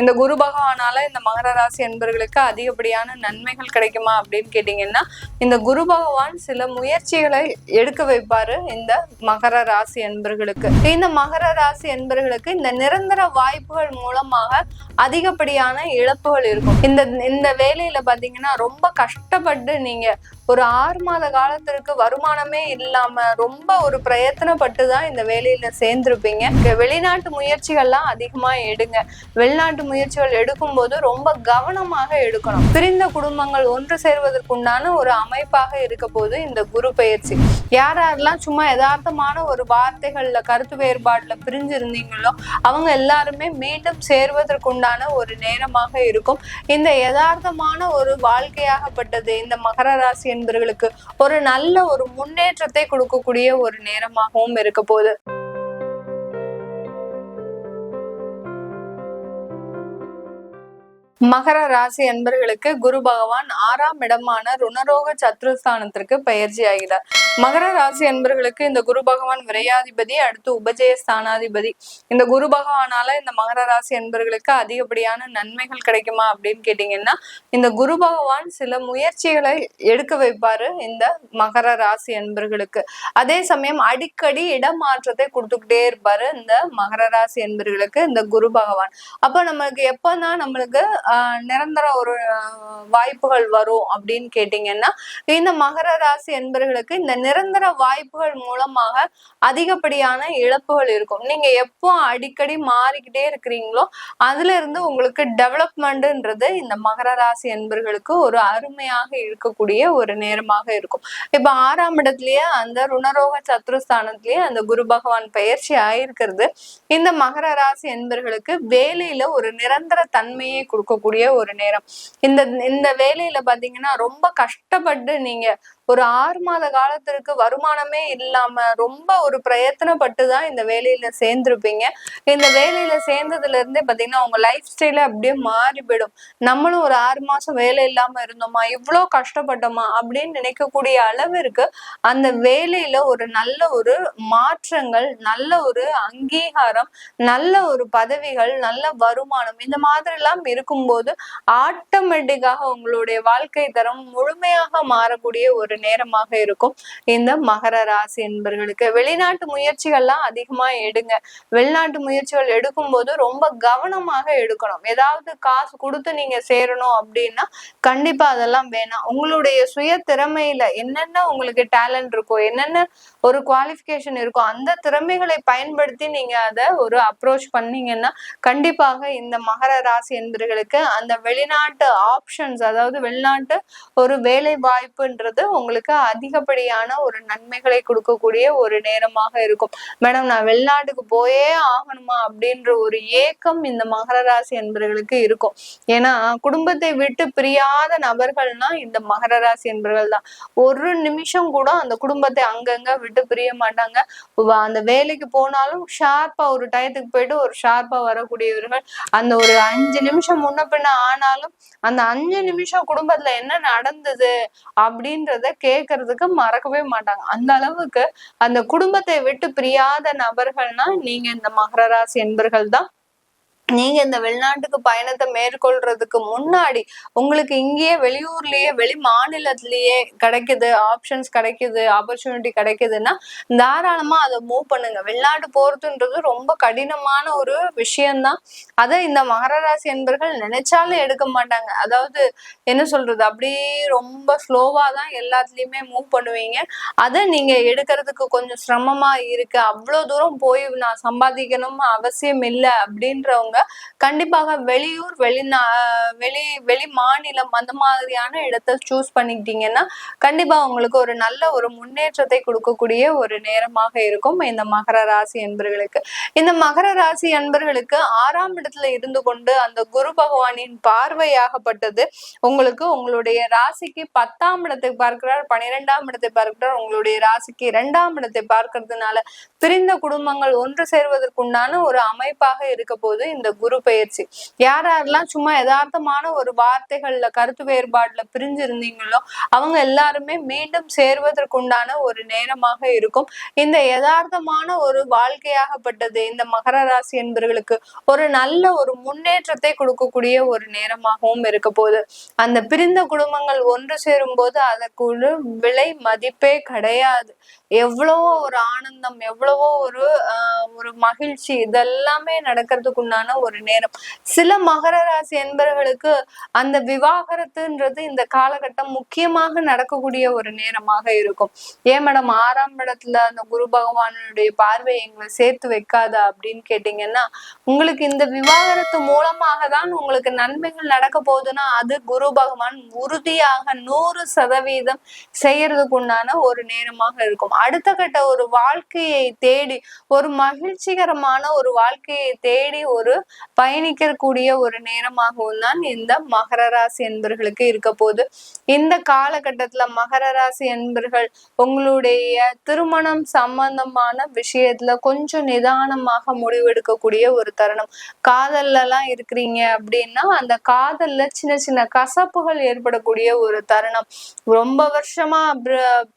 இந்த குரு பகவானால இந்த மகர ராசி என்பர்களுக்கு அதிகப்படியான நன்மைகள் கிடைக்குமா அப்படின்னு கேட்டீங்கன்னா இந்த குரு பகவான் சில முயற்சிகளை எடுக்க வைப்பாரு இந்த மகர ராசி என்பர்களுக்கு இந்த மகர ராசி என்பர்களுக்கு இந்த நிரந்தர வாய்ப்புகள் மூலமாக அதிகப்படியான இழப்புகள் இருக்கும். இந்த இந்த வேலையில பாத்தீங்கன்னா ரொம்ப கஷ்டப்பட்டு நீங்க ஒரு ஆறு மாத காலத்திற்கு வருமானமே இல்லாம ரொம்ப ஒரு பிரயத்தனப்பட்டு தான் இந்த வேலையில சேர்ந்திருப்பீங்க. வெளிநாட்டு முயற்சிகள்லாம் அதிகமா எடுங்க. வெளிநாட்டு முயற்சிகள் எடுக்கும் போது ரொம்ப கவனமாக எடுக்கணும். பிரிந்த குடும்பங்கள் ஒன்று சேர்வதற்குண்டான ஒரு அமைப்பாக இருக்க போது இந்த குரு பயிற்சி யார் யாரெல்லாம் சும்மா யதார்த்தமான ஒரு வார்த்தைகள்ல கருத்து வேறுபாடுல பிரிஞ்சு இருந்தீங்களோ அவங்க எல்லாருமே மீண்டும் சேர்வதற்குண்டான ஒரு நேரமாக இருக்கும். இந்த யதார்த்தமான ஒரு வாழ்க்கையாகப்பட்டது இந்த மகர ராசி என்பவர்களுக்கு ஒரு நல்ல ஒரு முன்னேற்றத்தை கொடுக்கக்கூடிய ஒரு நேரமாகவும் இருக்க போகுது. மகர ராசி அன்பர்களுக்கு குரு பகவான் ஆறாம் இடமான ருணரோக சத்ருஸ்தானத்திற்கு பயிற்சி ஆகிறார். மகர ராசி அன்பர்களுக்கு இந்த குரு பகவான் விரையாதிபதி அடுத்து உபஜய ஸ்தானாதிபதி. இந்த குரு பகவானால இந்த மகர ராசி அன்பர்களுக்கு அதிகப்படியான நன்மைகள் கிடைக்குமா அப்படின்னு கேட்டீங்கன்னா இந்த குரு பகவான் சில முயற்சிகளை எடுக்க வைப்பாரு இந்த மகர ராசி அன்பர்களுக்கு. அதே சமயம் அடிக்கடி இடமாற்றத்தை கொடுத்துக்கிட்டே இருப்பாரு இந்த மகர ராசி அன்பர்களுக்கு இந்த குரு பகவான். அப்ப நம்மளுக்கு எப்பதான் நம்மளுக்கு நிரந்தர ஒரு வாய்ப்புகள் வரும் அப்படின்னு கேட்டீங்கன்னா இந்த மகர ராசி என்பர்களுக்கு இந்த நிரந்தர வாய்ப்புகள் மூலமாக அதிகப்படியான இழப்புகள் இருக்கும். நீங்க எப்போ அடிக்கடி மாறிக்கிட்டே இருக்கிறீங்களோ அதுல இருந்து உங்களுக்கு டெவலப்மெண்ட்ன்றது இந்த மகர ராசி என்பர்களுக்கு ஒரு அருமையாக இருக்கக்கூடிய ஒரு நேரமாக இருக்கும். இப்ப ஆறாம் இடத்துலயே அந்த ருணரோக சத்ருஸ்தானத்திலேயே அந்த குரு பகவான் பயிற்சி ஆயிருக்கிறது. இந்த மகர ராசி என்பர்களுக்கு வேலையில ஒரு நிரந்தர தன்மையை இருக்கக்கூடிய ஒரு நேரம். இந்த இந்த வேலையில பாத்தீங்கன்னா ரொம்ப கஷ்டப்பட்டு நீங்க ஒரு ஆறு மாத காலத்திற்கு வருமானமே இல்லாம ரொம்ப ஒரு பிரயத்தனப்பட்டு தான் இந்த வேலையில சேர்ந்திருப்பீங்க. இந்த வேலையில சேர்ந்ததுல இருந்தே பாத்தீங்கன்னா உங்க லைஃப் ஸ்டைல அப்படியே மாறி போயிடும் நம்மளும் ஒரு ஆறு மாசம் வேலை இல்லாம இருந்தோமா இவ்வளோ கஷ்டப்பட்டோமா அப்படின்னு நினைக்கக்கூடிய அளவிற்கு அந்த வேலையில ஒரு நல்ல ஒரு மாற்றங்கள் நல்ல ஒரு அங்கீகாரம் நல்ல ஒரு பதவிகள் நல்ல வருமானம் இந்த மாதிரி எல்லாம் இருக்கும்போது ஆட்டோமேட்டிக்காக உங்களுடைய வாழ்க்கை தரம் முழுமையாக மாறக்கூடிய ஒரு நேரமாக இருக்கும். இந்த மகர ராசி என்பர்களுக்கு வெளிநாட்டு முயற்சிகள்லாம் அதிகமா எடுங்க. வெளிநாட்டு முயற்சிகள் எடுக்கும் போது ரொம்ப கவனமாக எடுக்கணும். ஏதாவது காசு கொடுத்து நீங்க சேரணும் அப்படின்னா கண்டிப்பா அதெல்லாம் வேணாம். உங்களுடைய சுய திறமையில என்னென்ன உங்களுக்கு டேலண்ட் இருக்கோ என்னென்ன ஒரு குவாலிஃபிகேஷன் இருக்கோ அந்த திறமைகளை பயன்படுத்தி நீங்க அதை ஒரு அப்ரோச் பண்ணீங்கன்னா கண்டிப்பாக இந்த மகர ராசி என்பர்களுக்கு அந்த வெளிநாட்டு ஆப்ஷன்ஸ் அதாவது வெளிநாட்டு ஒரு வேலை வாய்ப்புன்றது உங்களுக்கு அதிகப்படியான ஒரு நன்மைகளை கொடுக்கக்கூடிய ஒரு நேரமாக இருக்கும். மேடம் நான் வெளிநாட்டுக்கு போயே ஆகணுமா அப்படின்ற ஒரு ஏக்கம் இந்த மகர ராசி என்பவர்களுக்கு இருக்கும். ஏன்னா குடும்பத்தை விட்டு பிரியாத நபர்கள்னா இந்த மகர ராசி என்பவர்கள் தான். ஒரு நிமிஷம் கூட அந்த குடும்பத்தை அங்கங்க விட்டு பிரிய மாட்டாங்க. அந்த வேலைக்கு போனாலும் ஷார்ப்பா ஒரு டயத்துக்கு போயிட்டு ஒரு ஷார்ப்பா வரக்கூடியவர்கள். அந்த ஒரு அஞ்சு நிமிஷம் முன்ன பின்ன ஆனாலும் அந்த அஞ்சு நிமிஷம் குடும்பத்துல என்ன நடந்தது அப்படின்றத கேட்கறதுக்கு மறக்கவே மாட்டாங்க. அந்த அளவுக்கு அந்த குடும்பத்தை விட்டு பிரியாத நபர்கள்னா நீங்க இந்த மகர ராசி என்பர்கள் தான் நீங்க இந்த வெளிநாட்டுக்கு பயணத்தை மேற்கொள்றதுக்கு முன்னாடி உங்களுக்கு இங்கேயே வெளியூர்லயே வெளி மாநிலத்திலேயே கிடைக்குது ஆப்ஷன்ஸ் கிடைக்குது ஆப்பர்ச்சுனிட்டி கிடைக்குதுன்னா தாராளமா அதை மூவ் பண்ணுங்க. வெளிநாட்டு போறதுன்றது ரொம்ப கடினமான ஒரு விஷயம்தான். அதை இந்த மகர ராசி என்பர்கள் நினைச்சாலும் எடுக்க மாட்டாங்க. அதாவது என்ன சொல்றது? அப்படியே ரொம்ப ஸ்லோவா தான் எல்லாத்துலயுமே மூவ் பண்ணுவீங்க. அதை நீங்க எடுக்கிறதுக்கு கொஞ்சம் சிரமமா இருக்கு. அவ்வளவு தூரம் போய் நான் சம்பாதிக்கணும் அவசியம் இல்லை அப்படின்றவங்க கண்டிப்பாக வெளியூர் வெளிநா வெளி வெளி மாநிலம் அந்த மாதிரியான இடத்தை சூஸ் பண்ணிக்கிட்டீங்கன்னா கண்டிப்பா உங்களுக்கு ஒரு நல்ல ஒரு முன்னேற்றத்தை கொடுக்கக்கூடிய ஒரு நேரமாக இருக்கும் இந்த மகர ராசி என்பர்களுக்கு. இந்த மகர ராசி அன்பர்களுக்கு ஆறாம் இடத்துல இருந்து கொண்டு அந்த குரு பகவானின் பார்வையாகப்பட்டது. உங்களுக்கு உங்களுடைய ராசிக்கு பத்தாம் இடத்தை பார்க்கிறார் பனிரெண்டாம் இடத்தை பார்க்கிறார். உங்களுடைய ராசிக்கு இரண்டாம் இடத்தை பார்க்கறதுனால பிரிந்த குடும்பங்கள் ஒன்று சேர்வதற்குண்டான ஒரு அமைப்பாக இருக்க போது இந்த இந்த குரு பயிற்சி யார் யாரெல்லாம் சும்மா யதார்த்தமான ஒரு வார்த்தைகள்ல கருத்து வேறுபாடுல பிரிஞ்சு இருந்தீங்களோ அவங்க எல்லாருமே மீண்டும் சேர்வதற்குண்டான ஒரு நேரமாக இருக்கும். இந்த யதார்த்தமான ஒரு வாழ்க்கையாகப்பட்டது இந்த மகர ராசி என்பவர்களுக்கு ஒரு நல்ல ஒரு முன்னேற்றத்தை கொடுக்கக்கூடிய ஒரு நேரமாகவும் இருக்க போகுது. அந்த பிரிந்த குடும்பங்கள் ஒன்று சேரும் போது அதற்கு விலை மதிப்பே கிடையாது. எவ்வளவோ ஒரு ஆனந்தம் எவ்வளவோ ஒரு ஒரு மகிழ்ச்சி இதெல்லாமே நடக்கிறதுக்குண்டான ஒரு நேரம். சில மகர ராசி என்பவர்களுக்கு அந்த விவாகரத்துன்றது இந்த காலகட்டம் முக்கியமாக நடக்கக்கூடிய ஒரு நேரமாக இருக்கும். ஏன் மேடம் ஆறாம் இடத்துல அந்த குரு பகவானுடைய பார்வை எங்களை சேர்த்து வைக்காதா அப்படின்னு கேட்டீங்கன்னா உங்களுக்கு இந்த விவாகரத்து மூலமாக தான் உங்களுக்கு நன்மைகள் நடக்க போகுதுன்னா அது குரு பகவான் உறுதியாக நூறு சதவீதம் செய்யறதுக்கு உண்டான ஒரு நேரமாக இருக்கும். அடுத்த கட்ட ஒரு வாழ்க்கையை தேடி ஒரு மகிழ்ச்சிகரமான ஒரு வாழ்க்கையை தேடி ஒரு பயணிக்கக்கூடிய ஒரு நேரமாகவும் தான் இந்த மகர ராசி என்பர்களுக்கு இருக்க போகுது. இந்த காலகட்டத்துல மகர ராசி என்பர்கள் உங்களுடைய திருமணம் சம்பந்தமான விஷயத்துல கொஞ்சம் நிதானமாக முடிவெடுக்கக்கூடிய ஒரு தருணம். காதல்ல எல்லாம் இருக்கிறீங்க அப்படின்னா அந்த காதல்ல சின்ன சின்ன கசப்புகள் ஏற்படக்கூடிய ஒரு தருணம். ரொம்ப வருஷமா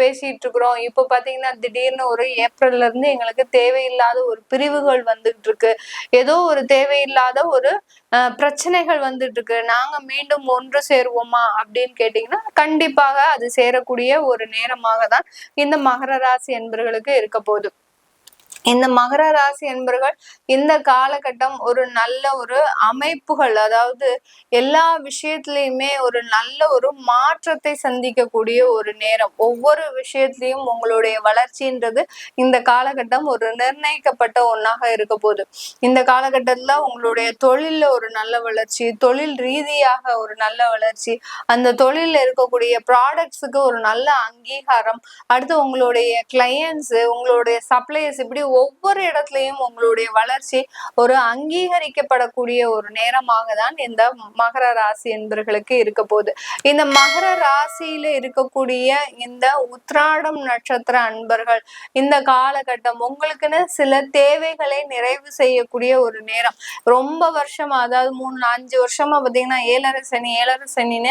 பேசிட்டு இருக்கிறோம். இப்ப பாத்தீங்கன்னா திடீர்னு ஒரு ஏப்ரல்ல இருந்து எங்களுக்கு தேவையில்லாத ஒரு பிரிவுகள் வந்துட்டு இருக்கு ஏதோ ஒரு தேவையில்லாத ஒரு அஹ், பிரச்சனைகள் வந்துட்டு இருக்கு நாங்க மீண்டும் ஒன்று சேருவோமா அப்படின்னு கேட்டீங்கன்னா கண்டிப்பாக அது சேரக்கூடிய ஒரு நேரமாக தான் இந்த மகர ராசி என்பர்களுக்கு இருக்க போகுது. இந்த மகர ராசி என்பர்கள் இந்த காலகட்டம் ஒரு நல்ல ஒரு அமைப்புகள் அதாவது எல்லா விஷயத்திலையுமே ஒரு நல்ல ஒரு மாற்றத்தை சந்திக்கக்கூடிய ஒரு நேரம். ஒவ்வொரு விஷயத்திலையும் உங்களுடைய வளர்ச்சின்றது இந்த காலகட்டம் ஒரு நிர்ணயிக்கப்பட்ட ஒன்றாக இருக்க போகுது. இந்த காலகட்டத்துல உங்களுடைய தொழில்ல ஒரு நல்ல வளர்ச்சி தொழில் ரீதியாக ஒரு நல்ல வளர்ச்சி அந்த தொழிலில் இருக்கக்கூடிய ப்ராடக்ட்ஸுக்கு ஒரு நல்ல அங்கீகாரம் அடுத்து உங்களுடைய கிளையன்ஸ் உங்களுடைய சப்ளையர்ஸ் இப்படி ஒவ்வொரு இடத்துலயும் உங்களுடைய வளர்ச்சி ஒரு அங்கீகரிக்கப்படக்கூடிய ஒரு நேரமாக தான் இந்த மகர ராசி என்பர்களுக்கு இருக்க போகுது. இந்த மகர ராசியில இருக்கக்கூடிய இந்த உத்ராடம் நட்சத்திர அன்பர்கள் இந்த காலகட்டம் உங்களுக்குன்னு சில தேவைகளை நிறைவு செய்யக்கூடிய ஒரு நேரம். ரொம்ப வருஷமா அதாவது மூணு அஞ்சு வருஷமா பாத்தீங்கன்னா ஏழரை சனி ஏழரை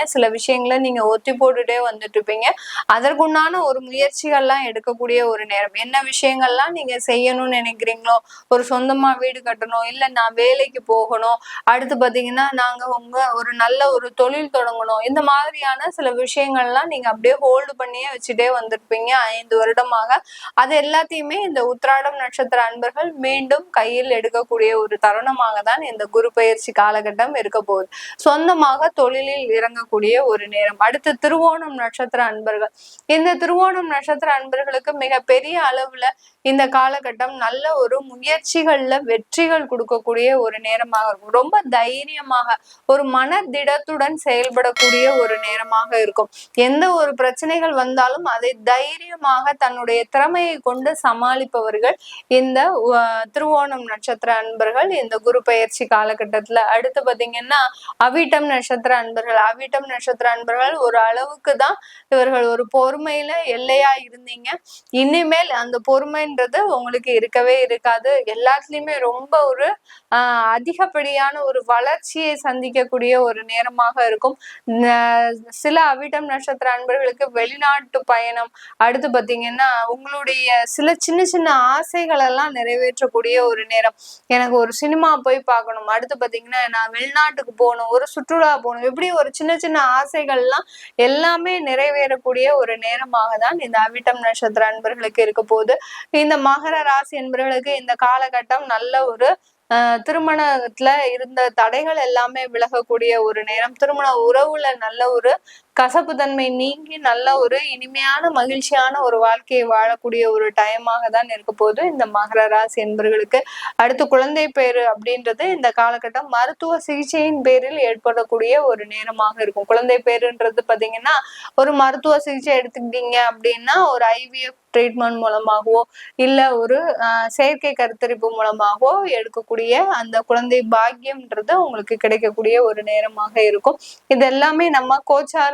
சில விஷயங்களை நீங்க ஒத்தி போட்டுட்டே வந்துட்டு இருப்பீங்க. அதற்குண்டான ஒரு முயற்சிகள்லாம் எடுக்கக்கூடிய ஒரு நேரம். என்ன விஷயங்கள்லாம் நீங்க செய்யணும்னு நினைக்கிறீங்களோ? ஒரு சொந்தமா வீடு கட்டணும் இல்ல நான் வேலைக்கு போகணும். அடுத்து பாத்தீங்கன்னா நாங்க உங்க ஒரு நல்ல ஒரு தொழில் தொடங்கணும். இந்த மாதிரியான சில விஷயங்கள்லாம் நீங்க அப்படியே ஹோல்டு பண்ணியே வச்சுட்டே வந்திருப்பீங்க. ஐந்து வருடமாக. அது எல்லாத்தையுமே இந்த உத்ராடம் நட்சத்திர அன்பர்கள் மீண்டும் கையில் எடுக்கக்கூடிய ஒரு தருணமாக தான் இந்த குரு பயிற்சி காலகட்டம் இருக்க போகுது. சொந்தமாக தொழிலில் இறங்கக்கூடிய ஒரு நேரம். அடுத்து திருவோணம் நட்சத்திர அன்பர்கள். இந்த திருவோணம் நட்சத்திர அன்பர்களுக்கு மிக பெரிய அளவுல இந்த காலகட்டம் நல்ல ஒரு முயற்சிகள்ல வெற்றிகள் கொடுக்கக்கூடிய ஒரு நேரமாக இருக்கும். ரொம்ப தைரியமாக ஒரு மன திடத்துடன் செயல்படக்கூடிய ஒரு நேரமாக இருக்கும். எந்த ஒரு பிரச்சனைகள் வந்தாலும் அதை தைரியமாக தன்னுடைய திறமையை கொண்டு சமாளிப்பவர்கள் இந்த திருவோணம் நட்சத்திர அன்பர்கள் இந்த குரு பயிற்சி காலகட்டத்துல. அடுத்து பாத்தீங்கன்னா அவிட்டம் நட்சத்திர அன்பர்கள். அவிட்டம் நட்சத்திர அன்பர்கள் ஒரு அளவுக்கு தான் இவர்கள் ஒரு பொறுமையில எல்லையா இருந்தீங்க. இனிமேல் அந்த அப்படின்றது உங்களுக்கு இருக்கவே இருக்காது. எல்லாத்துலயுமே ரொம்ப ஒரு ஆஹ் அதிகப்படியான ஒரு வளர்ச்சியை சந்திக்கக்கூடிய ஒரு நேரமாக இருக்கும். சில அவிட்டம் நட்சத்திர அன்பர்களுக்கு வெளிநாட்டு பயணம் அடுத்து பாத்தீங்கன்னா உங்களுடைய சில சின்ன சின்ன ஆசைகள் எல்லாம் நிறைவேற்றக்கூடிய ஒரு நேரம். எனக்கு ஒரு சினிமா போய் பார்க்கணும் அடுத்து பாத்தீங்கன்னா நான் வெளிநாட்டுக்கு போகணும் ஒரு சுற்றுலா போகணும். இப்படி ஒரு சின்ன சின்ன ஆசைகள்லாம் எல்லாமே நிறைவேறக்கூடிய ஒரு நேரமாக தான் இந்த அவிட்டம் நட்சத்திர அன்பர்களுக்கு இருக்க போகுது. இந்த மகர ராசி என்பவர்களுக்கு இந்த காலகட்டம் நல்ல ஒரு திருமணத்துல இருந்த தடைகள் எல்லாமே விலகக்கூடிய ஒரு நேரம். திருமண உறவுல நல்ல ஒரு கசப்பு தன்மை நீங்கி நல்ல ஒரு இனிமையான மகிழ்ச்சியான ஒரு வாழ்க்கையை வாழக்கூடிய ஒரு டைமாக தான் இருக்க போது இந்த மகர ராசி என்பவர்களுக்கு அடுத்து குழந்தை பேரு அப்படின்றது இந்த காலகட்டம் மருத்துவ சிகிச்சையின் பேரில் ஏற்படக்கூடிய ஒரு நேரமாக இருக்கும். குழந்தை பேருன்றது பாத்தீங்கன்னா ஒரு மருத்துவ சிகிச்சை எடுத்துக்கிட்டீங்க அப்படின்னா ஒரு ஐவிஎஃப் ட்ரீட்மெண்ட் மூலமாகவோ இல்ல ஒரு ஆஹ், செயற்கை கருத்தரிப்பு மூலமாகவோ எடுக்கக்கூடிய அந்த குழந்தை பாக்கியம்ன்றது உங்களுக்கு கிடைக்கக்கூடிய ஒரு நேரமாக இருக்கும். இது எல்லாமே நம்ம கோச்சார